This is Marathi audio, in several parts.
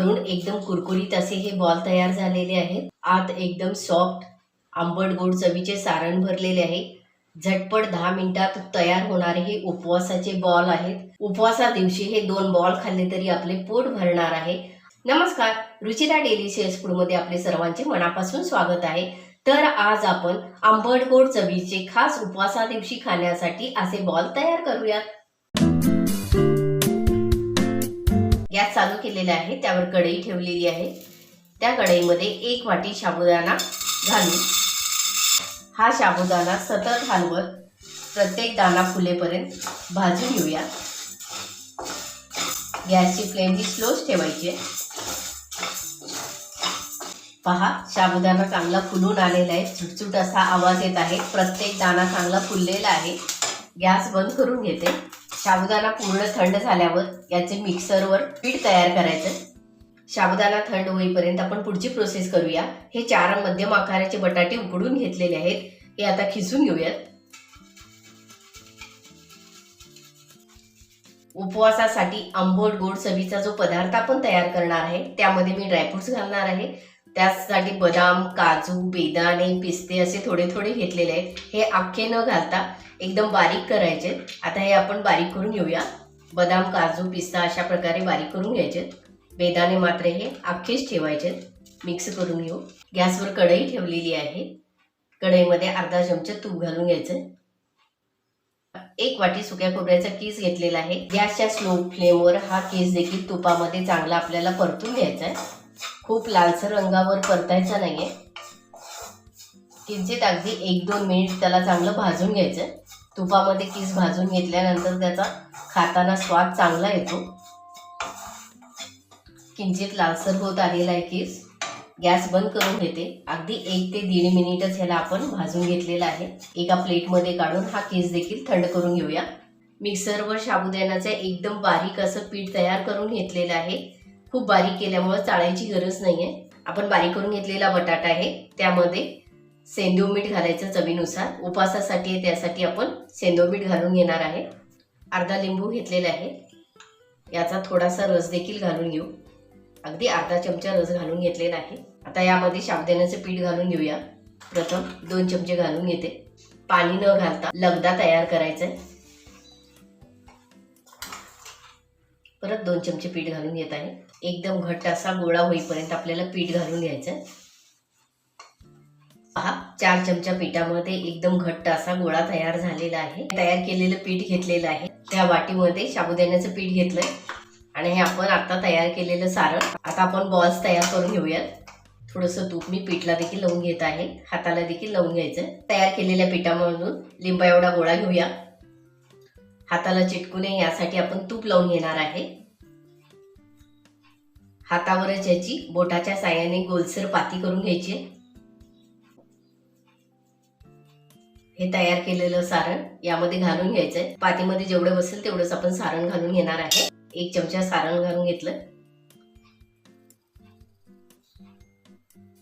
वरून एकदम कुरकुरीत असे हे बॉल तयार झालेले आहेत. आत एकदम सॉफ्ट आंबट गोड चवीचे सारण भरलेले आहे. झटपट दहा मिनिटात तयार होणारे हे उपवासाचे बॉल आहेत. उपवासा दिवशी हे दोन बॉल खाल्ले तरी आपले पोट भरणार आहे. नमस्कार रुचिरा डेलिशियस फूडमध्ये आपले सर्वांचे मनापासून स्वागत आहे. तर आज आपण आंबट गोड चवीचे खास उपवासा दिवशी खाण्यासाठी असे बॉल तयार करूयात. गॅस चालू केलेला आहे त्यावर कढई ठेवलेली आहे. त्या कढईमध्ये एक वाटी साबुदाणा घालून हा साबुदाणा सतत हलवत प्रत्येक दाणा फुलेपर्यंत भाजून घेऊया. गॅसची फ्लेम ही स्लोच ठेवायची आहे. पहा साबुदाणा चांगला फुलून आलेला आहे. झुटझुट असा आवाज येत आहे. प्रत्येक दाणा चांगला फुललेला आहे. गॅस बंद करून घेते. साबुदाणा पूर्ण थंड झाल्यावर याचे मिक्सरवर पीठ तयार करायचं. साबुदाणा थंड होईपर्यंत आपण पुढची प्रोसेस करूया. हे चार मध्यम आकाराचे बटाटे उकडून घेतलेले आहेत. हे आता खिसून घेऊयात. उपवासासाठी आंबट गोड चवीचा जो पदार्थ आपण तयार करणार आहे त्यामध्ये मी ड्रायफ्रुट्स घालणार आहे. त्यासाठी बदाम काजू बेदाणे पिस्ते असे थोडे थोडे घेतलेले आहेत. हे अख्खे न घालता एकदम बारीक करायचे. आता हे आपण बारीक करून घेऊया. बदाम काजू पिस्ता अशा प्रकारे बारीक करून घ्यायचे. बेदाणे मात्र हे अख्खेच ठेवायचे मिक्स करून घेऊ. गॅसवर कढई ठेवलेली आहे. कढईमध्ये अर्धा चमचा तूप घालून घ्यायचं. एक वाटी सुक्या खोबऱ्याचा केस घेतलेला आहे. गॅसच्या स्लो फ्लेमवर हा केस देखील तुपामध्ये चांगला आपल्याला परतून घ्यायचा आहे. खूप लालसर रंगावर परतायचा आहे किंचित अगदी एक दोन मिनिट त्याला चांगलं भाजून घ्यायचं. तुपामध्ये किस भाजून घेतल्यानंतर त्याचा खाताना स्वाद चांगला येतो. किंचित लालसर होत आलेला आहे किस. गॅस बंद करून घेते. अगदी एक ते दीड मिनिटच ह्याला आपण भाजून घेतलेला आहे. एका प्लेटमध्ये काढून हा केस देखील थंड करून घेऊया. मिक्सरवर साबुदाण्याचं एकदम बारीक असं पीठ तयार करून घेतलेलं आहे. खूप बारीक केल्यामुळं चाळायची गरज नाही आहे आपण बारीक करून घेतलेला बटाटा आहे. त्यामध्ये सेंदू मीठ घालायचं चवीनुसार. उपासासाठी आहे त्यासाठी आपण सेंदू मीठ घालून घेणार आहे. अर्धा लिंबू घेतलेला आहे. याचा थोडासा रस देखील घालून घेऊ. अगदी अर्धा चमचा रस घालून घेतलेला आहे. आता यामध्ये साबुदाण्याचं पीठ घालून घेऊया. प्रथम दोन चमचे घालून घेते. पाणी न घालता लगदा तयार करायचा आहे परत दोन चमचे पीठ घालून घेत आहे. एकदम घट्ट असा गोळा होईपर्यंत आपल्याला पीठ घालून घ्यायचं पहा चार चमचा पिठामध्ये एकदम घट्ट असा गोळा तयार झालेला आहे. तयार केलेलं पीठ घेतलेलं आहे. त्या वाटीमध्ये साबुदाण्याचं पीठ घेतलंय. आणि हे आपण आता तयार केलेलं सारण. आता आपण बॉल्स तयार करून घेऊयात. थोडंसं तूप मी पीठला देखील लावून घेत आहे. हाताला देखील लावून घ्यायचं तयार केलेल्या पिठामधून लिंबा एवढा गोळा घेऊया. हाताला चिटकू नये यासाठी आपण तूप लावून घेणार आहे. हातावरच याची बोटाच्या साह्याने गोलसर पाती करून घ्यायची. हे तयार केलेलं सारण यामध्ये घालून घ्यायचंय. पातीमध्ये जेवढं बसेल तेवढंच आपण सारण घालून घेणार आहे. एक चमचा सारण घालून घेतलं.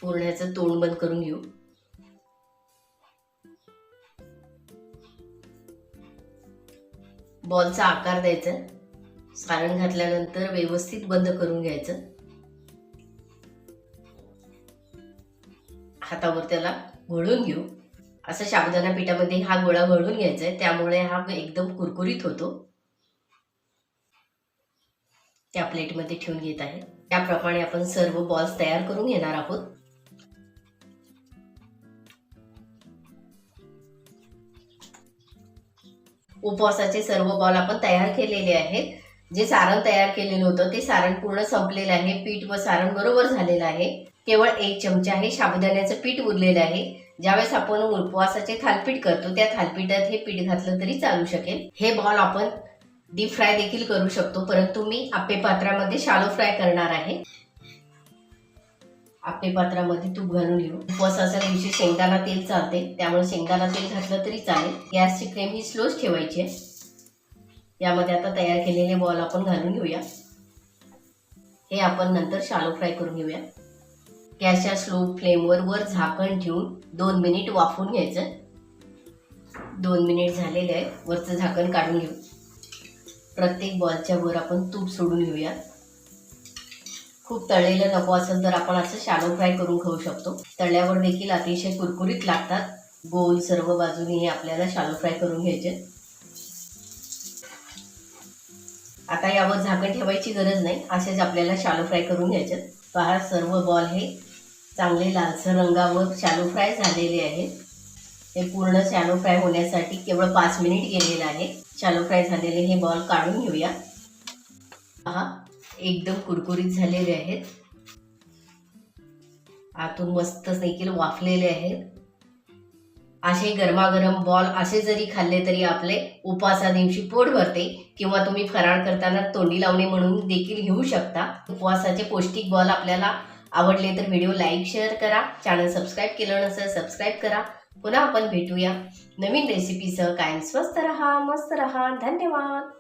पुरण्याचं तोंड बंद करून घेऊ. बॉलचा आकार द्यायचा. सारण घातल्यानंतर व्यवस्थित बंद करून घ्यायचं. हातावर त्याला घोळून घेऊ. असं साबुदाणा पिठामध्ये हा गोळा घोळून घ्यायचा आहे त्यामुळे हा एकदम कुरकुरीत होतो. त्या प्लेटमध्ये ठेवून घेत आहे. त्याप्रमाणे आपण सर्व बॉल्स तयार करून घेणार आहोत. उपवासाचे सर्व बॉल आपण तयार केलेले आहेत. जे सारण तयार केलेलं होतं ते सारण पूर्ण संपलेलं आहे. पीठ व सारण बरोबर झालेलं आहे. केवळ एक चमचा हे साबुदाण्याचं पीठ उरलेलं आहे. ज्यावेळेस आपण उपवासाचे थालपीठ करतो त्या थालपीठात हे पीठ घातलं तरी चालू शकेल. हे बॉल आपण डीप फ्राय देखील करू शकतो परंतु मी आप्पे पात्रामध्ये शालो फ्राय करणार आहे. आप्पे पात्रामध्ये तूप घालून घेऊ. उपवासाच्या दिवशी शेंगदाणा तेल चालते त्यामुळे शेंगदाणा तेल घातलं तरी चालेल. गॅसची फ्लेम ही स्लोच ठेवायची आहे. यामध्ये आता तयार केलेले बॉल आपण घालून घेऊया. हे आपण नंतर शालो फ्राय करून घेऊया. गॅसच्या स्लो फ्लेमवर वर झाकण ठेवून दोन मिनिट वाफून घ्यायचं. दोन मिनिट झालेले आहे वरचं झाकण काढून घेऊ. प्रत्येक बॉलच्या वर आपण तूप सोडून घेऊया. खूप तळलेलं नको असेल तर आपण असं शालो फ्राय करून खाऊ शकतो. तळल्यावर देखील अतिशय कुरकुरीत लागतात. गोल सर्व बाजूनी हे आपल्याला शालो फ्राय करून घ्यायचे. आता यावर झाकण ठेवायची गरज नाही. असेच आपल्याला शालो फ्राय करून घ्यायच्यात पहा सर्व बॉल हे चांगले लालसर रंगावर शालो फ्राय झालेले आहेत. हे पूर्ण शॅलो फ्राय होण्यासाठी केवळ पाच मिनिट गेलेलं आहे शॅलो फ्राय झालेले हे बॉल काढून घेऊया. पहा एकदम कुरकुरीत झालेले आहेत. आतून मस्त देखील वाफलेले आहेत. असे गरमागरम बॉल असे जरी खाल्ले तरी आपले उपवासा दिवशी पोट भरते किंवा तुम्ही फराळ करताना तोंडी लावणे म्हणून देखील घेऊ शकता. उपवासाचे पौष्टिक बॉल आपल्याला आवडले तर व्हिडिओ लाईक शेअर करा. चॅनल सबस्क्राईब केलं नसेल सबस्क्राईब करा. पुन्हा आपण भेटूया नवीन रेसिपीसह कायम स्वस्त रहा मस्त रहा. धन्यवाद.